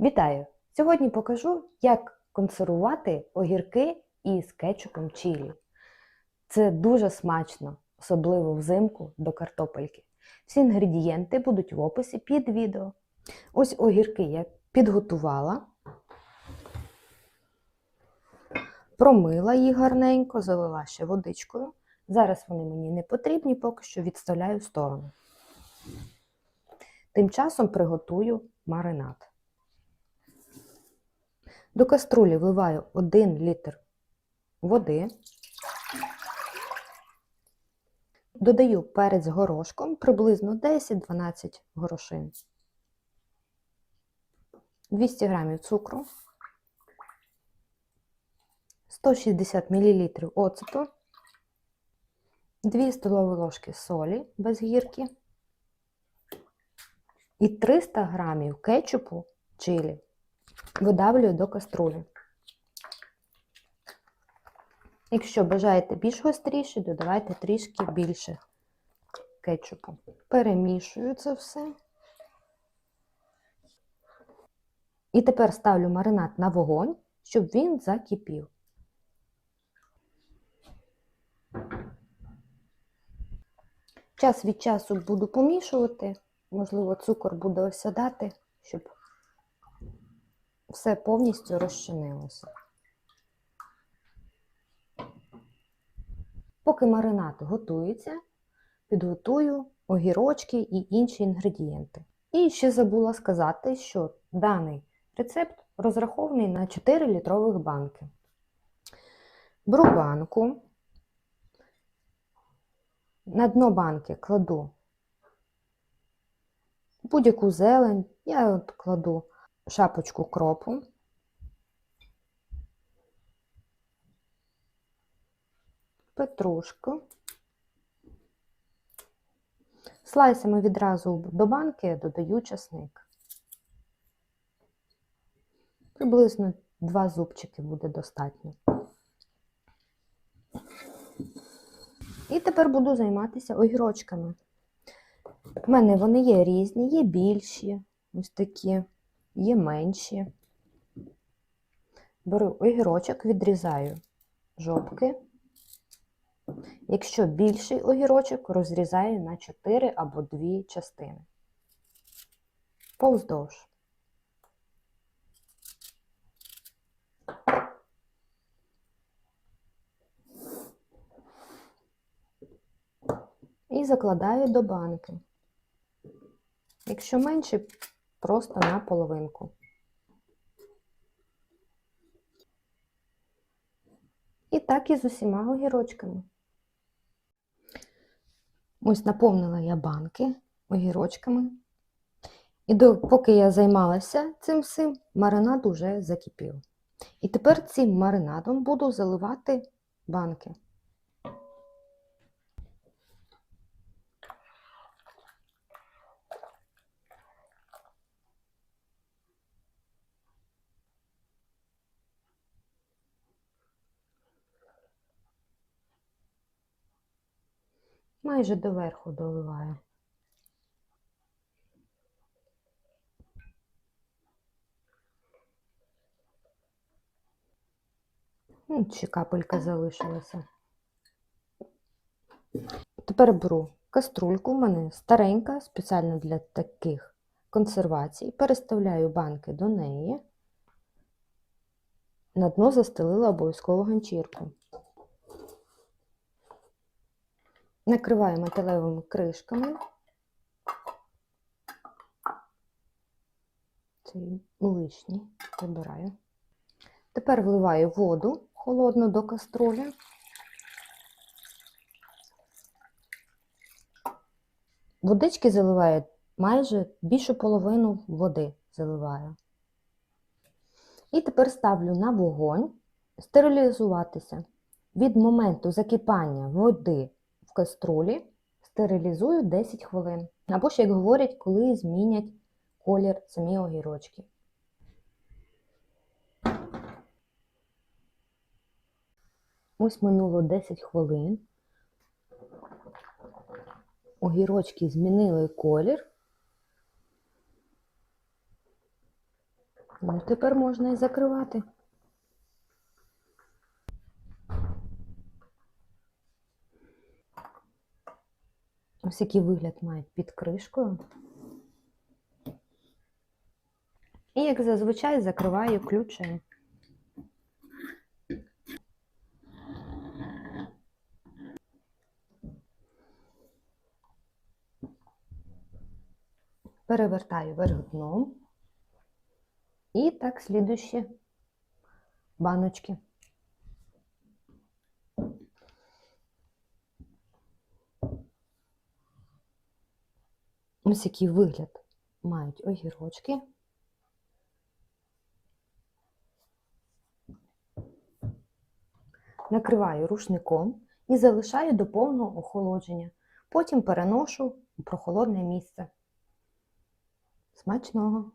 Вітаю! Сьогодні покажу, як консервувати огірки із кетчупом чилі. Це дуже смачно, особливо взимку до картопельки. Всі інгредієнти будуть в описі під відео. Ось огірки я підготувала, промила їх гарненько, залила ще водичкою. Зараз вони мені не потрібні, поки що відставляю в сторону. Тим часом приготую маринад. До каструлі вливаю 1 літр води. Додаю перець горошком приблизно 10-12 горошин. 200 г цукру, 160 мл оцету, 2 столові ложки солі без гірки і 300 г кетчупу чилі видавлюю до каструлі. Якщо бажаєте більш гостріше, додавайте трішки більше кетчупу. Перемішую це все. І тепер ставлю маринад на вогонь, щоб він закипів. Час від часу буду помішувати, можливо, цукор буде осядати, щоб все повністю розчинилося. Поки маринад готується, підготую огірочки і інші інгредієнти. І ще забула сказати, що даний рецепт розрахований на 4 літрових банки. Беру банку, на дно банки кладу будь-яку зелень, я от кладу шапочку кропу. Петрушку. Слайсами відразу до банки додаю часник. Приблизно два зубчики буде достатньо. І тепер буду займатися огірочками. У мене вони є різні, є більші, ось такі є менші. Беру огірочок, відрізаю жопки. Якщо більший огірочок, розрізаю на 4 або 2 частини. Повздовж. І закладаю до банки. Якщо менше, просто на половинку. І так і з усіма огірочками. Ось наповнила я банки огірочками. І поки я займалася цим всім, маринад уже закипів. І тепер цим маринадом буду заливати банки. Майже доверху доливаю. Ну, Ще капелька залишилася. Тепер беру каструльку, у мене старенька, спеціально для таких консервацій. Переставляю банки до неї. На дно застелила обов'язково ганчірку. Накриваю металевими кришками. Цей лишній прибираю. Тепер вливаю воду холодну до каструлі. Водички заливаю майже більшу половину води заливаю. І тепер ставлю на вогонь стерилізуватися. Від моменту закипання води в каструлі стерилізую 10 хвилин. Або ж, як говорять, коли змінять колір самі огірочки. Ось минуло 10 хвилин. Огірочки змінили колір. Ну, тепер можна і закривати. Ось який вигляд мають під кришкою. І, як зазвичай, закриваю ключем. Перевертаю вверх дном. І так слідуючі баночки. Ось який вигляд мають огірочки. Накриваю рушником і залишаю до повного охолодження. Потім переношу у прохолодне місце. Смачного!